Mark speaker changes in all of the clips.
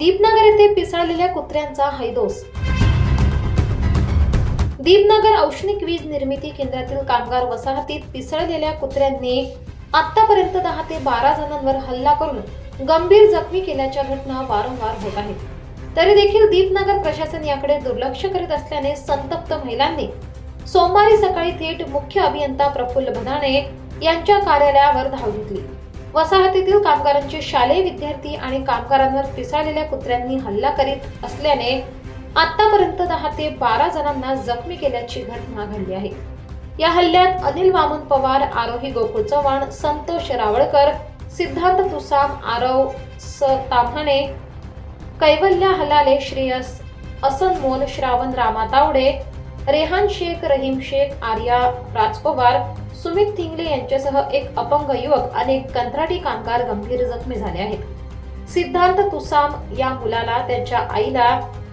Speaker 1: दीपनगर येथे पिसळलेल्या कुत्र्यांचा हैदोस. दीपनगर औष्णिक वीज निर्मिती केंद्रातील कामगार वसाहतीत पिसळलेल्या कुत्र्यांनी आतापर्यंत दहा ते बारा जणांवर हल्ला करून गंभीर जखमी केल्याच्या घटना वारंवार होत आहेत. तरी देखील दीपनगर प्रशासन याकडे दुर्लक्ष करीत असल्याने संतप्त महिलांनी सोमवारी सकाळी थेट मुख्य अभियंता प्रफुल्ल भदाणे यांच्या कार्यालयावर धाव घेतली. वसाहतीतील कामगारांचे शालेय विद्यार्थी आणि कामगारांवर पिसाळलेल्या कुत्र्यांनी हल्ला करीत असल्याने आतापर्यंत दहा ते बारा जणांना जखमी केल्याची घटना घडली आहे. या हल्ल्यात अनिल वामन पवार आरोही गोकुळ चव्हाण संतोष रावळकर सिद्धार्थ तुसाम आरव स ताम्हाणे कैवल्य हलाले श्रेयस असन मोल श्रावण रामा तावडे रेहान शेख रहीम शेख आर्या राजपवार सुमित थिंगले यांच्यासह एक अपंग युवक अनेक कंत्राटी कामगार गंभीर जखमी झाले आहेत. सिद्धार्थ तुसाम या मुलाला त्यांच्या आईला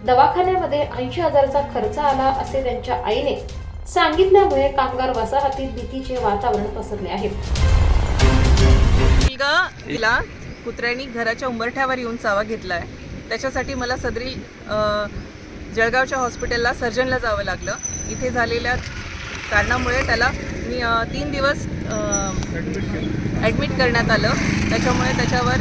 Speaker 1: दवाखान्यामध्ये ऐंशी हजारचा खर्च आला असे त्यांच्या आईने सांगितल्यामुळे कामगार वसाहतीत भीतीचे वातावरण पसरले आहे.
Speaker 2: तिला कुत्र्यांनी घराच्या उंबरठ्यावर येऊन चावा घेतलाय. त्याच्यासाठी मला सदरी जळगावच्या हॉस्पिटलला सर्जनला जावं लागलं. इथे झालेल्या कारणामुळे त्याला मी तीन दिवस ॲडमिट करण्यात आलं. त्याच्यामुळे त्याच्यावर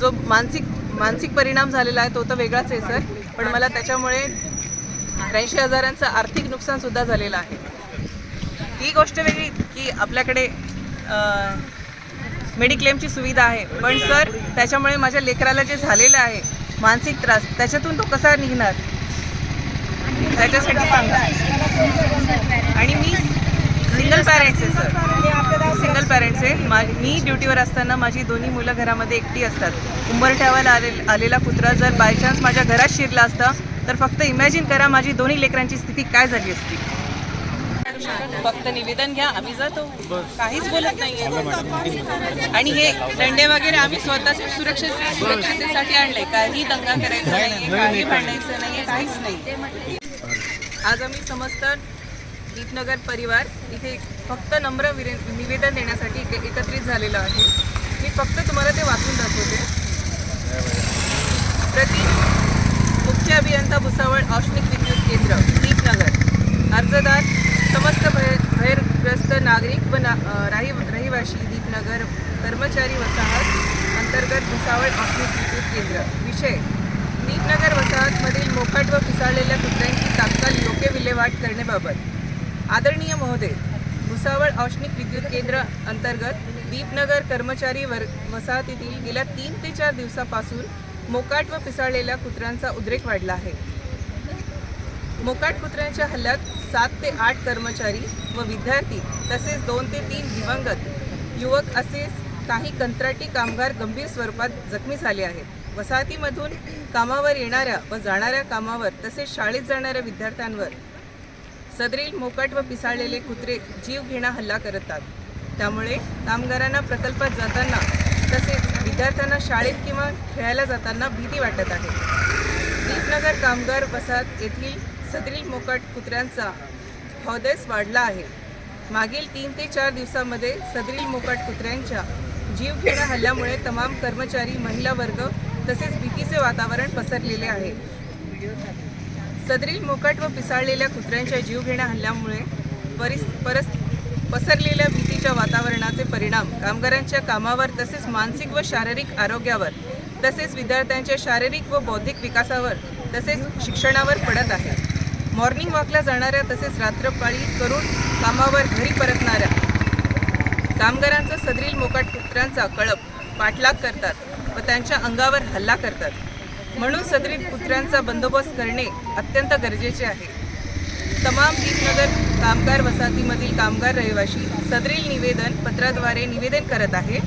Speaker 2: जो मानसिक मानसिक परिणाम झालेला आहे तो तर वेगळाच आहे सर. पण मला त्याच्यामुळे त्र्याऐंशी हजारांचं आर्थिक नुकसानसुद्धा झालेलं आहे. ही गोष्ट वेगळी की आपल्याकडे मेडिक्लेमची सुविधा आहे. पण सर त्याच्यामुळे माझ्या लेकराला जे झालेलं आहे मानसिक त्रास त्याच्यातून तो कसा निघणार? त्याच्यासाठी सांगा. आणि मी सिंगल पॅरेंट्स आहे सर सिंगल पॅरेंट्स आहे. मा मी ड्युटीवर असताना माझी दोन्ही मुलं घरामध्ये एकटी असतात. उंबरठ्यावर आले आलेला कुत्रा जर बाय चान्स माझ्या घरात शिरला असता तर फक्त इमॅजिन करा माझी दोन्ही लेकरांची स्थिती काय झाली असती. फक्त निवेदन घ्या आम्ही जातो. काहीच बोलत नाहीये. आणि हे दंडे वगैरे आम्ही सुरक्षे सुरक्षितेसाठी आणले काही दंगा करायचा नाहीये काही भांडायचं नाहीये काहीच नाही. आज आम्ही समस्त दीपनगर परिवार इथे फक्त नम्र निवेदन देण्यासाठी एकत्रित झालेलो आहे. मी फक्त तुम्हाला ते वाचून दाखवते. प्रति मुख्य अभियंता भुसावळ औष्णिक विद्युत केंद्र दीपनगर. अर्जदार समस्त भय भयग्रस्त नागरिक व ना राही रहिवाशी दीपनगर कर्मचारी वसाहत अंतर्गत भुसावळ औष्णिक विद्युत केंद्र. विषय दीपनगर वसाहतमधील मोकाट व पिसाळलेल्या कुत्र्यांची तात्काळ योग्य विल्हेवाट करण्याबाबत. आदरणीय महोदय भुसावळ औष्णिक विद्युत केंद्र अंतर्गत दीपनगर कर्मचारी वर वसाहतीतील गेल्या तीन ते चार दिवसापासून मोकाट व पिसाळलेल्या कुत्र्यांचा उद्रेक वाढला आहे. मोकाट कुत्र्यांच्या हल्ल्यात सात ते आठ कर्मचारी व विद्यार्थी तसेच दोन ते तीन दिवंगत युवक असे काही कंत्राटी कामगार गंभीर स्वरूपात जखमी झाले आहेत. वसाहतीमधून कामावर येणाऱ्या व जाणाऱ्या कामावर तसेच शाळेत जाणाऱ्या विद्यार्थ्यांवर सदरील मोकाट व पिसाळलेले कुत्रे जीव घेणा हल्ला करतात. त्यामुळे कामगारांना प्रकल्पात जाताना तसेच विद्यार्थ्यांना शाळेत किंवा खेळायला जाताना भीती वाटत आहे. दीपनगर कामगार वसाहत येथील सदरील मोकाट कुत्र्यांचा हौदेस वाढला आहे. मागील तीन ते चार दिवसामध्ये सदरील मोकाट कुत्र्यांच्या जीवघेणा हल्ल्यामुळे तमाम कर्मचारी महिला वर्ग तसेच भीतीचे वातावरण पसरलेले आहे. सदरील मोकाट व पिसाळलेल्या कुत्र्यांच्या जीवघेण्या हल्ल्यामुळे परिस परस पसरलेल्या भीतीच्या वातावरणाचे परिणाम कामगारांच्या कामावर तसेच मानसिक व शारीरिक आरोग्यावर तसेच विद्यार्थ्यांच्या शारीरिक व बौद्धिक विकासावर तसेच शिक्षणावर पडत आहे मॉर्निंग वॉकला जाणाऱ्या तसेच रात्रपाळी करून कामावर घरी परतणाऱ्या कामगारांचा सदरील मोकाट कुत्र्यांचा कळप पाठलाग करतात व त्यांच्या अंगावर हल्ला करतात. म्हणून सदरील कुत्र्यांचा बंदोबस्त करणे अत्यंत गरजेचे आहे. तमाम गीतनगर कामगार वसाहतीमधील कामगार रहिवाशी सदरील निवेदन पत्राद्वारे निवेदन करत आहे.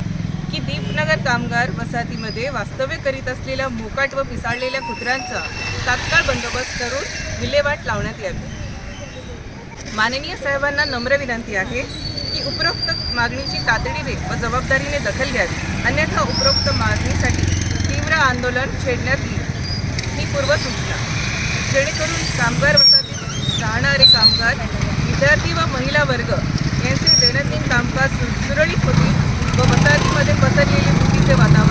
Speaker 2: की दीपनगर कामगार वसाहतीमध्ये वास्तव्य करीत असलेल्या मोकाट व पिसाळलेल्या कुत्र्यांचा तात्काळ बंदोबस्त करून विल्हेवाट लावण्यात यावी. माननीय साहेबांना नम्र विनंती आहे की उपरोक्त मागणीची तातडीने व जबाबदारीने दखल घ्यावी. अन्यथा उपरोक्त मागणीसाठी तीव्र आंदोलन छेडण्यात येईल. ही पूर्वसूचना. जेणेकरून कामगार वसाहतीत राहणारे कामगार विद्यार्थी व महिला वर्ग होतील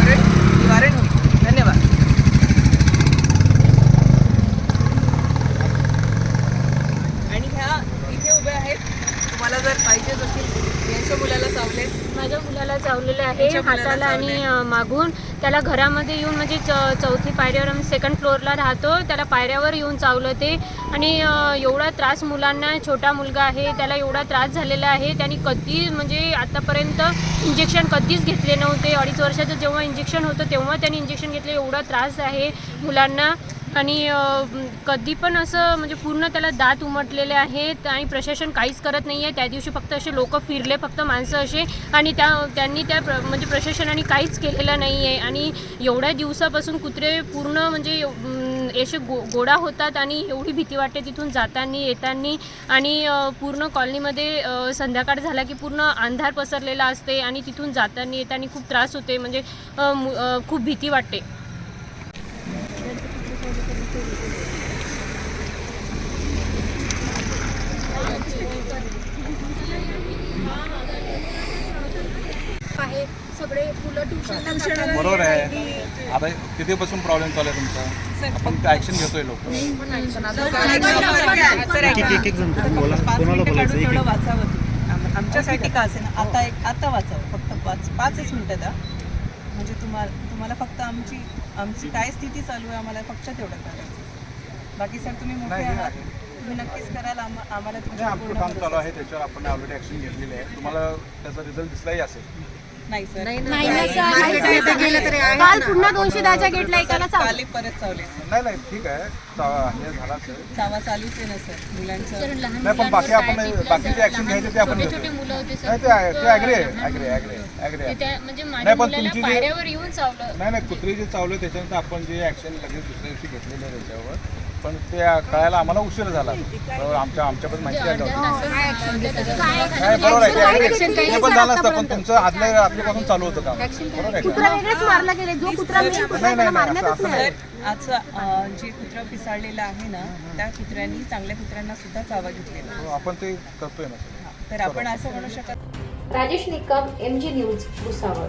Speaker 2: जर पाहिजे यांच्या मुलाला चावले. माझ्या मुलाला चावलेलं आहे
Speaker 3: हाताला आणि मागून. त्याला घरामध्ये येऊन म्हणजे च- चौथी पायऱ्यावर आम्ही सेकंड फ्लोअरला राहतो. त्याला पायऱ्यावर येऊन चावलं ते. आणि एवढा त्रास मुलांना छोटा मुलगा आहे त्याला एवढा त्रास झालेला आहे. त्यांनी कधी म्हणजे आतापर्यंत इंजेक्शन कधीच घेतले नव्हते. अडीच वर्षाचं जेव्हा इंजेक्शन होतं तेव्हा त्यांनी इंजेक्शन घेतले. एवढा त्रास आहे मुलांना. आणि कधी पण असं म्हणजे पूर्ण त्याला दात उमटलेले आहेत आणि प्रशासन काहीच करत नाही आहे त्या दिवशी फक्त असे लोक फिरले फक्त माणसं असे आणि त्या त्यांनी त्या प्र म्हणजे प्रशासनाने काहीच केलेलं नाही आहे आणि एवढ्या दिवसापासून कुत्रे पूर्ण म्हणजे असे गो गोडा होतात आणि एवढी भीती वाटते तिथून जाताना येताना आणि पूर्ण कॉलनीमध्ये संध्याकाळ झाला की पूर्ण अंधार पसरलेला असते आणि तिथून जाताना येताना खूप त्रास होते. म्हणजे खूप भीती वाटते
Speaker 4: आहे सगळे मुलं ट्युशनला
Speaker 5: बरोबर आहे आता कितीपासून प्रॉब्लेम चालू आहे तुमचा? आपण ऍक्शन घेतोय लोक.
Speaker 2: आमच्यासाठी का असे ना आता एक आता वाचावं. फक्त पाच पाचच मिनिटं द्या. म्हणजे तुम्हाला तुम्हाला फक्त आमची आमची काय स्थिती चालू आहे आम्हाला फक्त तेवढं करायचं बाकी सर तुम्ही मोठे आहात.
Speaker 5: आहे.
Speaker 2: तुम्ही नक्कीच कराल. आम्हा- आम्हाला
Speaker 5: काम चालू आहे त्याच्यावर आपण ऑलरेडी ऍक्शन घेतलेली आहे. तुम्हाला त्याचा रिझल्ट दिसलाही असेल.
Speaker 2: नाही सर.
Speaker 4: काल पुन्हा दोनशे दहाच्या गेटला एकाला चावलं.
Speaker 2: काल परत चावले सर.
Speaker 5: नाही नाही ठीक आहे. हे झाला सर.
Speaker 2: चावा चालूच आहे ना सर. मुलांचं.
Speaker 5: नाही पण बाकी आपण बाकीचे ऍक्शन घ्यायचे ते आपण
Speaker 3: छोटे
Speaker 5: घेतो.
Speaker 3: छोटे मुलं होते
Speaker 5: नाही
Speaker 3: सर
Speaker 5: ते आहे ते आहे ॲग्री ॲग्री आहे
Speaker 3: त्या म्हणजे
Speaker 5: नाही, पण
Speaker 3: मुलाला
Speaker 5: तुमची जे-
Speaker 3: पायऱ्यावर येऊन चावलं.
Speaker 5: नाही नाही कुत्री जे चावलं त्याच्यानंतर आपण जे ऍक्शन लगेच दुसऱ्या दिवशी घेतलेलं आहे त्याच्यावर. पण ते कळायला आम्हाला उशीर झाला. बरोबर आमच्या आमच्याकडे माहिती आलं होतं नाही बरोबर आहे. ते agree आहे. ते पण झालं असतं पण तुमचं आदल्या आदल्यापासून चालू होतं काम. बरोबर आहे
Speaker 4: कुत्रा
Speaker 5: का
Speaker 4: वेगळाच मारला गेले जो कुत्रा मेन कुत्रा
Speaker 5: नाही
Speaker 4: त्याला
Speaker 5: नाही नाही
Speaker 4: मारण्यातच
Speaker 5: असं असं
Speaker 4: नाही
Speaker 5: नाही
Speaker 2: आजचं अं, जे कुत्रा पिसाळलेलं आहे ना त्या कुत्र्यांनी चांगल्या कुत्र्यांना सुद्धा चावा घेतलेला आहे.
Speaker 5: आपण ते करतोय ना
Speaker 2: तर आपण असं म्हणू शकत
Speaker 1: Rajesh Nikam M G news Bhusawal.